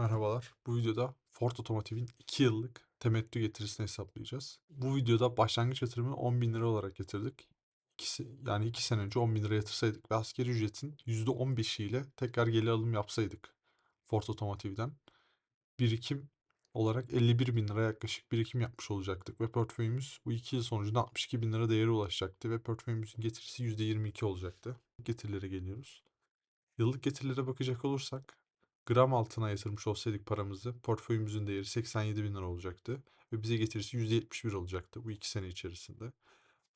Merhabalar. Bu videoda Ford Otomotiv'in 2 yıllık temettü getirisini hesaplayacağız. Bu videoda başlangıç yatırımı 10.000 lira olarak getirdik. İkisi, yani 2 sene önce 10.000 lira yatırsaydık ve asgari ücretin %15'i ile tekrar geri alım yapsaydık Ford Otomotiv'den birikim olarak 51 bin lira yaklaşık birikim yapmış olacaktık ve portföyümüz bu 2 yıl sonucunda 62 bin lira değeri ulaşacaktı ve portföyümüzün getirisi %22 olacaktı. Getirilere geliyoruz. Yıllık getirilere bakacak olursak gram altına yatırmış olsaydık paramızı portföyümüzün değeri 87 bin lira olacaktı ve bize getirisi %71 olacaktı bu iki sene içerisinde.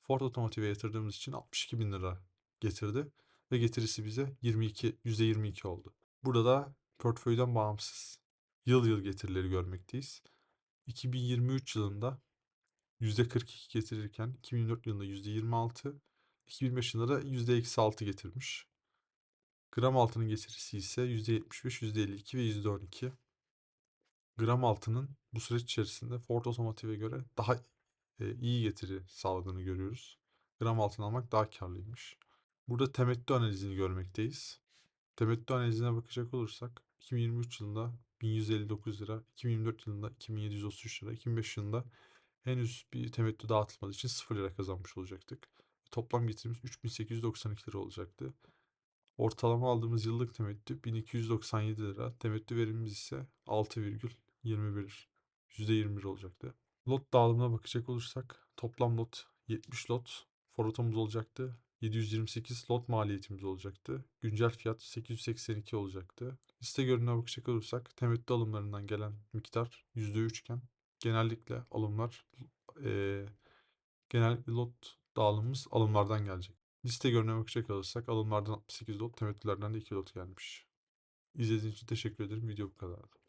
Ford Otomotiv'e yatırdığımız için 62 bin lira getirdi ve getirisi bize 22, %22 oldu. Burada da portföyden bağımsız yıl yıl getirileri görmekteyiz. 2023 yılında %42 getirirken 2024 yılında %26, 2025 yılında da %-6 getirmiş. Gram altının getirisi ise %75, %52 ve %12. Gram altının bu süreç içerisinde Ford Otomotiv'e göre daha e, iyi getiri sağladığını görüyoruz. Gram altın almak daha karlıymış. Burada temettü analizini görmekteyiz. Temettü analizine bakacak olursak 2023 yılında 1159 lira, 2024 yılında 2733 lira, 2005 yılında henüz bir temettü dağıtılmadığı için 0 lira kazanmış olacaktık. Toplam getirimiz 3892 lira olacaktı. Ortalama aldığımız yıllık temettü 1297 lira. Temettü verimimiz ise 6,21. %21 olacaktı. Lot dağılımına bakacak olursak toplam lot 70 lot forotomuz olacaktı. 728 lot maliyetimiz olacaktı. Güncel fiyat 882 olacaktı. Liste görünümüne bakacak olursak temettü alımlarından gelen miktar %3 iken genellikle alımlar eee genellikle lot dağılımımız alımlardan gelecek. Liste görünümüne bakacak olursak alımlardan 68 lot, temettülerden de 2 lot gelmiş. İzlediğiniz için teşekkür ederim. Video bu kadardı.